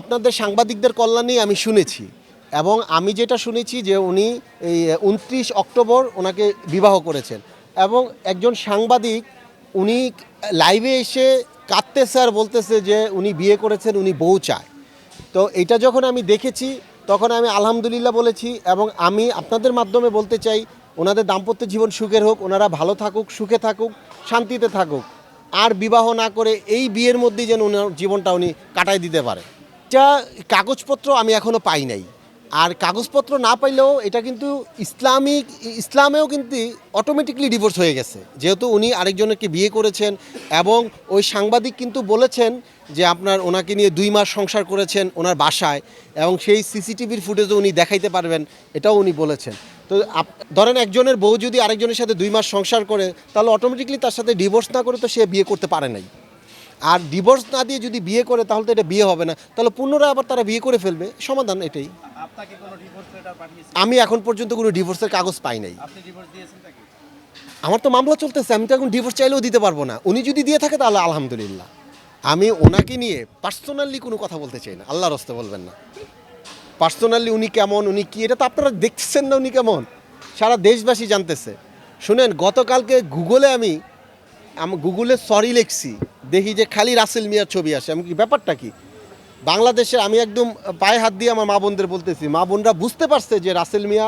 আপনাদের সাংবাদিকদের কল্যাণেই আমি শুনেছি এবং আমি যেটা শুনেছি যে উনি এই উনত্রিশ অক্টোবর ওনাকে বিবাহ করেছেন এবং একজন সাংবাদিক উনি লাইভে এসে কাঁদতেছে আর বলতেছে যে উনি বিয়ে করেছেন, উনি বউ চায়। তো এটা যখন আমি দেখেছি, তখন আমি আলহামদুলিল্লাহ বলেছি এবং আমি আপনাদের মাধ্যমে বলতে চাই, ওনাদের দাম্পত্য জীবন সুখের হোক, ওনারা ভালো থাকুক, সুখে থাকুক, শান্তিতে থাকুক। আর বিবাহ না করে এই বিয়ের মধ্যেই যেন ওনার জীবনটা উনি কাটাই দিতে পারে। এটা কাগজপত্র আমি এখনও পাই নাই। আর কাগজপত্র না পাইলেও এটা কিন্তু ইসলামিক, ইসলামেও কিন্তু অটোমেটিকলি ডিভোর্স হয়ে গেছে। যেহেতু উনি আরেকজনকে বিয়ে করেছেন এবং ওই সাংবাদিক কিন্তু বলেছেন যে আপনার ওনাকে নিয়ে দুই মাস সংসার করেছেন ওনার বাসায় এবং সেই সিসিটিভির ফুটেজও উনি দেখাইতে পারবেন, এটাও উনি বলেছেন। তো ধরেন একজনের বউ যদি আরেকজনের সাথে দুই মাস সংসার করে, তাহলে অটোমেটিকলি তার সাথে ডিভোর্স না করে তো সে বিয়ে করতে পারে নাই। আর ডিভোর্স না দিয়ে যদি বিয়ে করে তাহলে তো এটা বিয়ে হবে না। তাহলে পুনরায় আবার তারা বিয়ে করে ফেলবে। সমাধান এটাই। আমি এখন পর্যন্ত কোনো ডিভোর্সের কাগজ পাই নাই। আমার তো মামলা চলতেছে আমি তো এখন ডিভোর্স চাইলেও দিতে পারব না। উনি যদি দিয়ে থাকে তাহলে আলহামদুলিল্লাহ। আমি ওনাকে নিয়ে পার্সোনালি কোনো কথা বলতে চাই না। আল্লাহর হস্তে বলবেন না। পার্সোনালি উনি কেমন উনি কি এটা তো আপনারা দেখছেন না উনি কেমন। সারা দেশবাসী জানতেছে। শুনেন গতকালকে গুগলে আমি আমি গুগলে সরি লিখছি। দেখি যে খালি রাসেল মিয়ার ছবি আসে। আমি কি ব্যাপারটা কি? বাংলাদেশের আমি একদম পায়ে হাত দিয়ে আমার মা বোনদের বলতেছি, মা বোনরা বুঝতে পারছে যে রাসেল মিয়া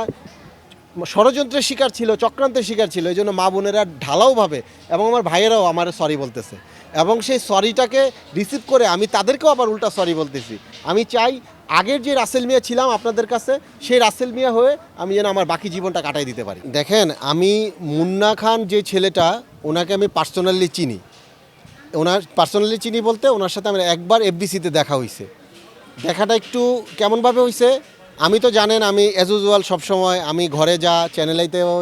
ষড়যন্ত্রের শিকার ছিল, চক্রান্তের শিকার ছিল, এই জন্য মা বোনেরা ঢালাওভাবে এবং আমার ভাইয়েরাও আমার সরি বলতেছে। এবং সেই সরিটাকে রিসিভ করে আমি তাদেরকেও আবার উল্টা সরি বলতেছি। আমি চাই আগের যে রাসেল মিয়া ছিলাম আপনাদের কাছে, সেই রাসেল মিয়া হয়ে আমি যেন আমার বাকি জীবনটা কাটাই দিতে পারি। দেখেন, আমি মুন্না খান যে ছেলেটা ওনাকে আমি পার্সোনালি চিনি। ওনার পার্সোনালি চিনি বলতে ওনার সাথে আমার একবার এফবিসিতে দেখা হয়েছে দেখাটা একটু কেমনভাবে হয়েছে আমি তো জানেন আমি অ্যাজ ইউজুয়াল সবসময় আমি ঘরে যা চ্যানেলাইতেও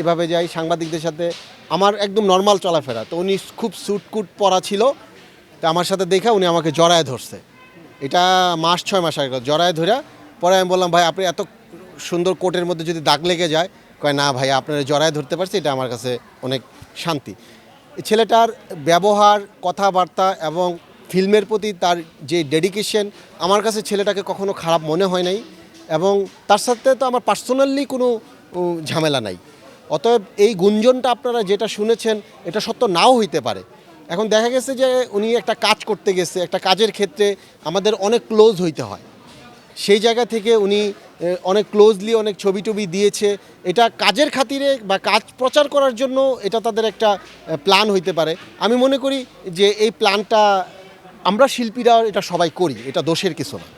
এভাবে যাই, সাংবাদিকদের সাথে, আমার একদম নর্মাল চলাফেরা। তো উনি খুব স্যুটকুট পরা ছিল, তো আমার সাথে দেখে উনি আমাকে জড়ায় ধরছে। এটা মাস ছয় মাস আগে, জড়ায় ধরে পরে আমি বললাম, ভাই আপনি এত সুন্দর কোটের মধ্যে যদি দাগ লেগে যায়, কয়, না ভাই, আপনারা জড়ায় ধরতে পারছি, এটা আমার কাছে অনেক শান্তি। ছেলেটার ব্যবহার, কথাবার্তা এবং ফিল্মের প্রতি তার যে ডেডিকেশন আমার কাছে ছেলেটাকে কখনো খারাপ মনে হয় নাই এবং তার সাথে তো আমার পার্সোনালি কোনো ঝামেলা নাই। অতএব এই গুঞ্জনটা আপনারা যেটা শুনেছেন, এটা সত্য নাও হইতে পারে। এখন দেখা গেছে যে উনি একটা কাজ করতে গেছে, একটা কাজের ক্ষেত্রে আমাদের অনেক ক্লোজ হইতে হয়। সেই জায়গা থেকে উনি অনেক ক্লোজলি অনেক ছবি টবি দিয়েছে। এটা কাজের খাতিরে বা কাজ প্রচার করার জন্য এটা তাদের একটা প্ল্যান হইতে পারে। আমি মনে করি যে এই প্ল্যানটা আমরা শিল্পীরা এটা সবাই করি, এটা দোষের কিছু না।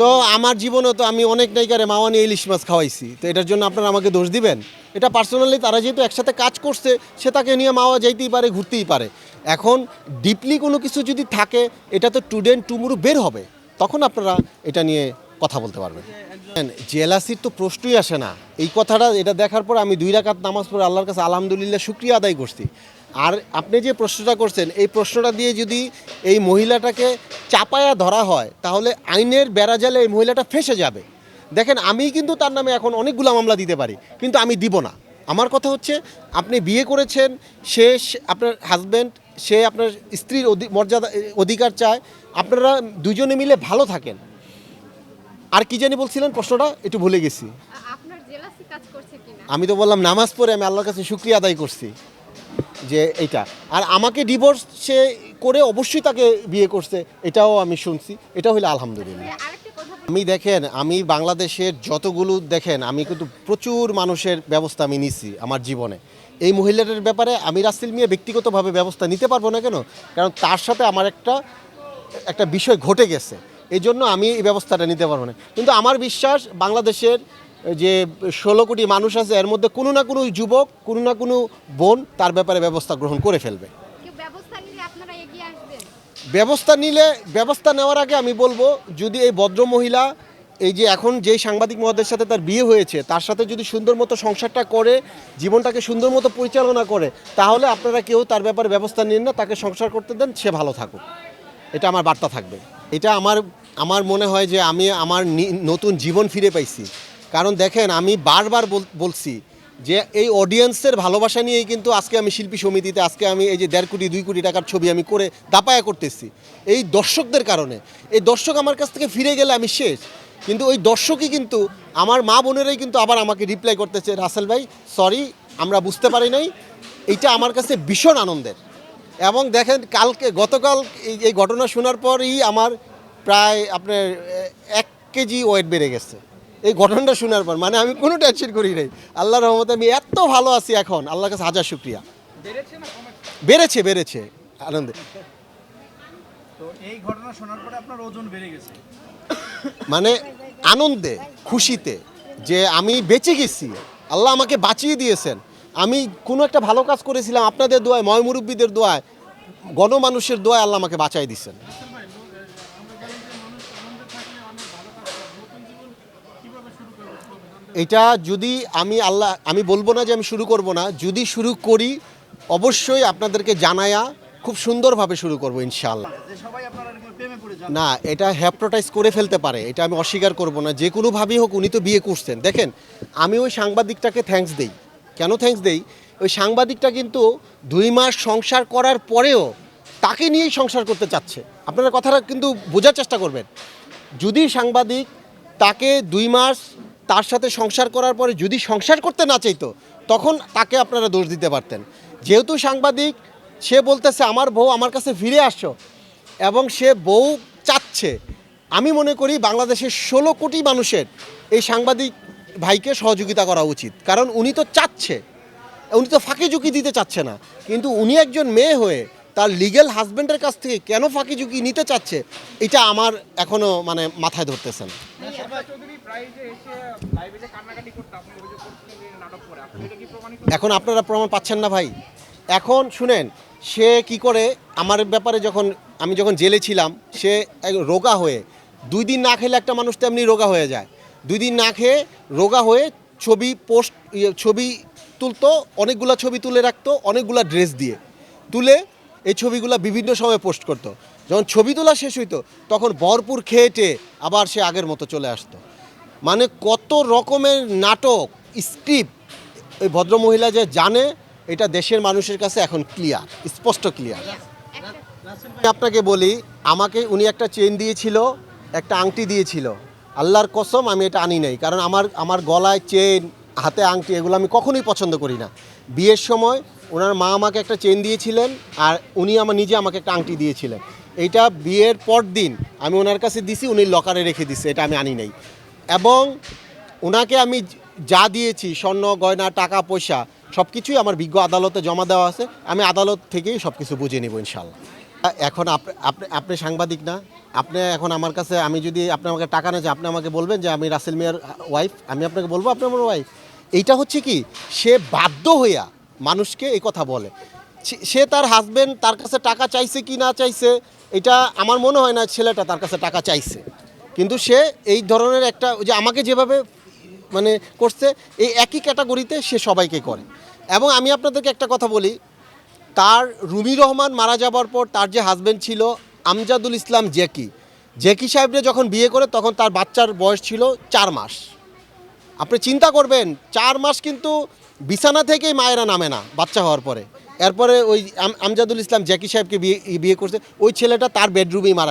তো আমার জীবনে তো আমি অনেক নায়িকারে মাওয়ানি ইলিশ মাছ খাওয়াইছি। তো এটার জন্য আপনারা আমাকে দোষ দিবেন? এটা পার্সোনালি তারা যেহেতু একসাথে কাজ করছে, সে তাকে নিয়ে মাওয়া যাইতেই পারে, ঘুরতেই পারে। এখন ডিপলি কোনো কিছু যদি থাকে, এটা তো টুডেন টুমুরু বের হবে। তখন আপনারা এটা নিয়ে কথা বলতে পারবেন জেলাসির তো প্রশ্নই আসে না। এই কথাটা, এটা দেখার পর আমি দুই রাকাত নামাজ পড়ে আল্লাহর কাছে আলহামদুলিল্লাহ শুক্রিয়া আদায় করছি। আর আপনি যে প্রশ্নটা করছেন, এই প্রশ্নটা দিয়ে যদি এই মহিলাটাকে চাপায়া ধরা হয়, তাহলে আইনের বেড়াজালে এই মহিলাটা ফেসে যাবে। দেখেন, আমি কিন্তু তার নামে এখন অনেকগুলো মামলা দিতে পারি, কিন্তু আমি দিব না। আমার কথা হচ্ছে, আপনি বিয়ে করেছেন, সে আপনার হাজব্যান্ড সে আপনার স্ত্রীর মর্যাদা অধিকার চায়, আপনারা দুজনে মিলে ভালো থাকেন। আর কি জানি বলছিলেন প্রশ্নটা? একটু ভুলে গেছি। আমি তো বললাম নামাজ পড়ে আমি আল্লাহর কাছে শুক্রিয়া আদায় করছি যে এইটা। আর আমাকে ডিভোর্স সে করে অবশ্যই তাকে বিয়ে করছে এটাও আমি শুনছি। এটা হইলে আলহামদুলিল্লাহ। আমি দেখেন আমি বাংলাদেশের যতগুলো দেখেন আমি কিন্তু প্রচুর মানুষের ব্যবস্থা আমি নিছি আমার জীবনে। এই মহিলাটার ব্যাপারে আমি রাসেল মিয়া ব্যক্তিগতভাবে ব্যবস্থা নিতে পারব না কেন? কারণ তার সাথে আমার একটা একটা বিষয় ঘটে গেছে। এই জন্য আমি এই ব্যবস্থাটা নিতে পারব না। কিন্তু আমার বিশ্বাস বাংলাদেশের যে ষোলো কোটি মানুষ আছে এর মধ্যে কোনো না কোনো যুবক কোনো না কোনো বোন তার ব্যাপারে ব্যবস্থা গ্রহণ করে ফেলবে। ব্যবস্থা নিলে আপনারা এগিয়ে আসবেন? ব্যবস্থা নিলে ব্যবস্থা নেওয়ার আগে আমি বলব যদি এই ভদ্র মহিলা এই যে এখন যেই সাংবাদিক মহোদয়ের সাথে তার বিয়ে হয়েছে তার সাথে যদি সুন্দর মতো সংসারটা করে জীবনটাকে সুন্দর মতো পরিচালনা করে তাহলে আপনারা কেউ তার ব্যাপারে ব্যবস্থা নিন না তাকে সংসার করতে দেন সে ভালো থাকুক। এটা আমার বার্তা থাকবে। এটা আমার আমার মনে হয় যে আমি আমার নতুন জীবন ফিরে পাইছি। কারণ দেখেন, আমি বারবার বল- বলছি যে এই অডিয়েন্সের ভালোবাসা নিয়েই কিন্তু আজকে আমি শিল্পী সমিতিতে, আজকে আমি এই যে দেড় কোটি, দুই কোটি টাকার ছবি আমি করে দাপায়া করতেছি। এই দর্শকদের কারণে। এই দর্শক আমার কাছ থেকে ফিরে গেলে আমি শেষ। কিন্তু ওই দর্শকই কিন্তু আমার মা বোনেরাই কিন্তু আবার আমাকে রিপ্লাই করতেছে, রাসেল ভাই সরি আমরা বুঝতে পারি নাই। এইটা আমার কাছে ভীষণ আনন্দের। এবং দেখেন, কালকে, গতকাল এই ঘটনা শোনার পরই আমার প্রায় আপনার এক কেজি ওয়েট বেড়ে গেছে। এই ঘটনাটা শোনার পর মানে আমি কোনো টেনশন করি নাই। আল্লাহর রহমতে আমি এত ভালো আছি এখন আল্লাহর কাছে হাজার শুক্রিয়া। বেড়েছে বেড়েছে আনন্দে। মানে আনন্দে খুশিতে যে আমি বেঁচে গেছি। আল্লাহ আমাকে বাঁচিয়ে দিয়েছেন। আমি কোনো একটা ভালো কাজ করেছিলাম আপনাদের দোয়ায় ময়মুরব্বীদের দোয়ায় গণমানুষের দোয়ায় আল্লাহ আমাকে বাঁচাই দিয়েছেন। এটা যদি আমি আল্লাহ, আমি বলব না যে আমি শুরু করব না, যদি শুরু করি, অবশ্যই আপনাদেরকে জানায়া খুব সুন্দরভাবে শুরু করব ইনশাআল্লাহ। না, এটা হ্যাপ্রোটাইজ করে ফেলতে পারে, এটা আমি অস্বীকার করব না, যে কোনোভাবেই হোক উনি তো বিয়ে করছেন। দেখেন, আমি ওই সাংবাদিকটাকে থ্যাঙ্কস দেই। কেন থ্যাঙ্কস দেই? ওই সাংবাদিকটা কিন্তু দুই মাস সংসার করার পরেও তাকে নিয়েই সংসার করতে চাচ্ছে। আপনারা কথাটা কিন্তু বোঝার চেষ্টা করবেন। যদি সাংবাদিক তাকে দুই মাস তার সাথে সংসার করার পরে যদি সংসার করতে না চাইতো, তখন তাকে আপনারা দোষ দিতে পারতেন। যেহেতু সাংবাদিক, সে বলতেছে, আমার বউ আমার কাছে ফিরে আসছো এবং সে বউ চাচ্ছে। আমি মনে করি বাংলাদেশের ষোলো কোটি মানুষের এই সাংবাদিক ভাইকে সহযোগিতা করা উচিত। কারণ উনি তো চাচ্ছে। উনি তো ফাঁকি ঝুঁকি দিতে চাচ্ছে না। কিন্তু উনি একজন মেয়ে হয়ে তার লিগ্যাল হাজবেন্ডের কাছ থেকে কেন ফাঁকি ঝুঁকি নিতে চাচ্ছে, এটা আমার এখনও মানে মাথায় ধরতেছে না। চৌধুরী প্রায় যে এসে লাইভে যে কান্নাকাটি করতে আপনি অভিযোগ করছিলেন যে নাটক করে আপনি এটা কি প্রমাণিত এখন আপনারা প্রমাণ পাচ্ছেন না ভাই। এখন শুনেন, সে কি করে, আমার ব্যাপারে যখন আমি যখন জেলে ছিলাম, সে রোগা হয়ে, দুই দিন না খেলে একটা মানুষ তেমনি রোগা হয়ে যায়। দুই দিন না খেয়ে রোগা হয়ে ছবি পোস্ট, ছবি তুলতো, অনেকগুলা ছবি তুলে রাখতো, অনেকগুলা ড্রেস দিয়ে। তুলে এই ছবিগুলো বিভিন্ন সময় পোস্ট করতো। যখন ছবি তোলা শেষ হইতো তখন ভরপুর খেয়েটে আবার সে আগের মতো চলে আসতো। মানে কত রকমের নাটক স্ক্রিপ্ট ওই ভদ্রমহিলা যে জানে এটা দেশের মানুষের কাছে এখন ক্লিয়ার স্পষ্ট ক্লিয়ার। আমি আপনাকে বলি আমাকে উনি একটা চেন দিয়েছিল একটা আংটি দিয়েছিল। আল্লাহর কসম আমি এটা আনি নাই। কারণ আমার আমার গলায় চেন হাতে আংটি এগুলো আমি কখনোই পছন্দ করি না। বিয়ের সময় ওনার মা আমাকে একটা চেন দিয়েছিলেন আর উনি আমার নিজে আমাকে একটা আংটি দিয়েছিলেন। এইটা বিয়ের পর দিন আমি ওনার কাছে দিছি, উনি লকারে রেখে দিছে, এটা আমি আনি নাই। এবং ওনাকে আমি যা দিয়েছি, স্বর্ণ, গয়না, টাকা, পয়সা সব কিছুই আমার বিজ্ঞ আদালতে জমা দেওয়া আছে। আমি আদালত থেকেই সব কিছু বুঝে নেব ইনশাল্লাহ এখন আপ- আপনি আপনি সাংবাদিক না, আপনি এখন আমার কাছে, আমি যদি আপনি আমাকে টাকা না আপনি আমাকে বলবেন যে আমি রাসেল মিয়ার ওয়াইফ, আমি আপনাকে বলব, আপনি আমার ওয়াইফ এইটা হচ্ছে কি, সে বাধ্য হইয়া মানুষকে এই কথা বলে। সে- তার হাজবেন্ড তার কাছে টাকা চাইছে কি না চাইছে, এটা আমার মনে হয় না ছেলেটা তার কাছে টাকা চাইছে। কিন্তু সে এই ধরনের একটা যে আমাকে যেভাবে মানে করছে, এই একই ক্যাটাগরিতে সে সবাইকে করে। এবং আমি আপনাদেরকে একটা কথা বলি, তার রুমি রহমান মারা যাবার পর তার যে হাজবেন্ড ছিল, আমজাদুল ইসলাম জেকি। জেকি সাহেবরে যখন বিয়ে করে, তখন তার বাচ্চার বয়স ছিল চার মাস। আপনি চিন্তা করবেন, চার মাস কিন্তু বিছানা থেকেই মায়েরা নামে না, বাচ্চা হওয়ার পরে। এরপরে ওই আম- আমজাদুল ইসলাম জ্যাকি সাহেবকে বিয়ে বিয়ে করছে, ওই ছেলেটা তার বেডরুমেই মারা